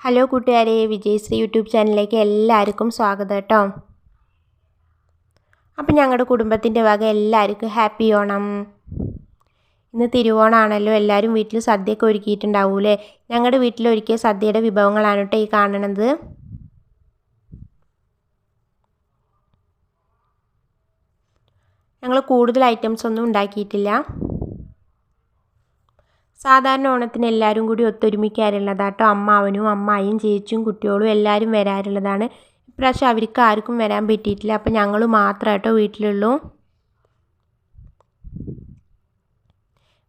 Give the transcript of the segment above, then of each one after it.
Hello കൂട്ടുകാരെ വിജയശ്രീ YouTube ചാനലിലേക്ക് എല്ലാവർക്കും സ്വാഗതം കേട്ടോ. അപ്പം ഞങ്ങളുടെ കുടുംബത്തിന്റെ വക എല്ലാവർക്കും ഹാപ്പി ഓണം. ഇന്ന് തിരുവോണമാണല്ലോ എല്ലാവരും വീട്ടിൽ സദ്യയൊക്കെ ഒരുക്കിയിട്ടുണ്ടാവൂലേ ഞങ്ങളുടെ വീട്ടിൽ ഒരുക്കിയ സദ്യയുടെ വിഭവങ്ങളാണ് കേട്ടോ ഈ കാണണത് ഞങ്ങൾ കൂടുതൽ ഐറ്റംസ് ഒന്നും ഉണ്ടാക്കിയിട്ടില്ല. സാധാരണ ഓണത്തിന് എല്ലാവരും കൂടി ഒത്തൊരുമിക്കാറുള്ളതാട്ടോ. അമ്മാവനും അമ്മായിയും ചേച്ചിയും കുട്ടികളും എല്ലാവരും വരാറുള്ളതാണ്. ഇപ്രാവശ്യം അവർക്ക് ആർക്കും വരാൻ പറ്റിയിട്ടില്ല. അപ്പം ഞങ്ങൾ മാത്രമായിട്ടോ വീട്ടിലുള്ളൂ.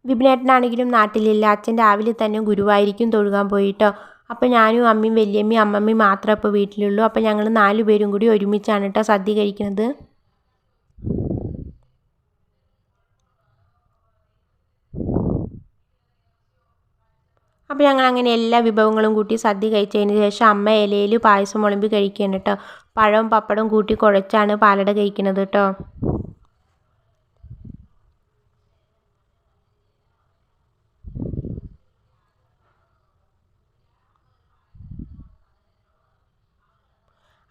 വിപിനേട്ടനാണെങ്കിലും നാട്ടിലില്ല. അച്ഛൻ രാവിലെ തന്നെ ഗുരുവായിരിക്കും തൊഴുകാൻ പോയിട്ടോ. അപ്പോൾ ഞാനും അമ്മയും വലിയമ്മയും അമ്മമ്മയും മാത്രമേ ഇപ്പോൾ വീട്ടിലുള്ളൂ. അപ്പോൾ ഞങ്ങൾ നാല് പേരും കൂടി ഒരുമിച്ചാണ് കേട്ടോ സദ്യ കഴിക്കുന്നത്. അപ്പോൾ ഞങ്ങൾ അങ്ങനെ എല്ലാ വിഭവങ്ങളും കൂട്ടി സദ്യ കഴിച്ചതിന് ശേഷം അമ്മ ഇലയിൽ പായസം മുളമ്പി കഴിക്കുകയാണ് കേട്ടോ പഴവും പപ്പടവും കൂട്ടി കുഴച്ചാണ് പാലട കഴിക്കുന്നത് കേട്ടോ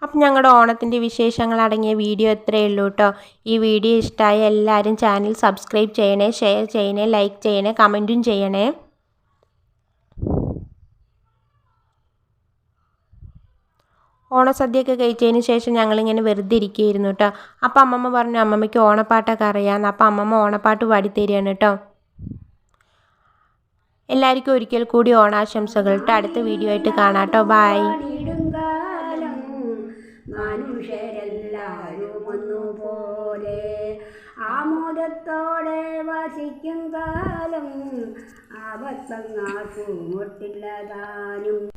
അപ്പം ഞങ്ങളുടെ ഓണത്തിന്റെ വിശേഷങ്ങൾ അടങ്ങിയ വീഡിയോ എത്രയേ ഉള്ളൂ കേട്ടോ ഈ വീഡിയോ ഇഷ്ടമായ എല്ലാവരും ചാനൽ സബ്സ്ക്രൈബ് ചെയ്യണേ ഷെയർ ചെയ്യണേ ലൈക്ക് ചെയ്യണേ കമന്റും ചെയ്യണേ. ഓണസദ്യയൊക്കെ കഴിച്ചതിന് ശേഷം ഞങ്ങളിങ്ങനെ വെറുതെ ഇരിക്കുകയായിരുന്നു കേട്ടോ. അപ്പം അമ്മമ്മ പറഞ്ഞു അമ്മമ്മയ്ക്ക് ഓണപ്പാട്ടൊക്കെ അറിയാമെന്ന് അപ്പം അമ്മമ്മ ഓണപ്പാട്ട് പാടിത്തരികയാണ് കേട്ടോ. എല്ലാവർക്കും ഒരിക്കൽ കൂടി ഓണാശംസകൾ കേട്ടോ അടുത്ത വീഡിയോ ആയിട്ട് കാണാം കേട്ടോ ബായ് മനുഷ്യരെല്ലാവരും ഒന്നുപോലെ ആമോദത്തോടെ വസിക്കും കാലം. ആപത്തങ്ങാർക്കും ഒട്ടില്ലതാനും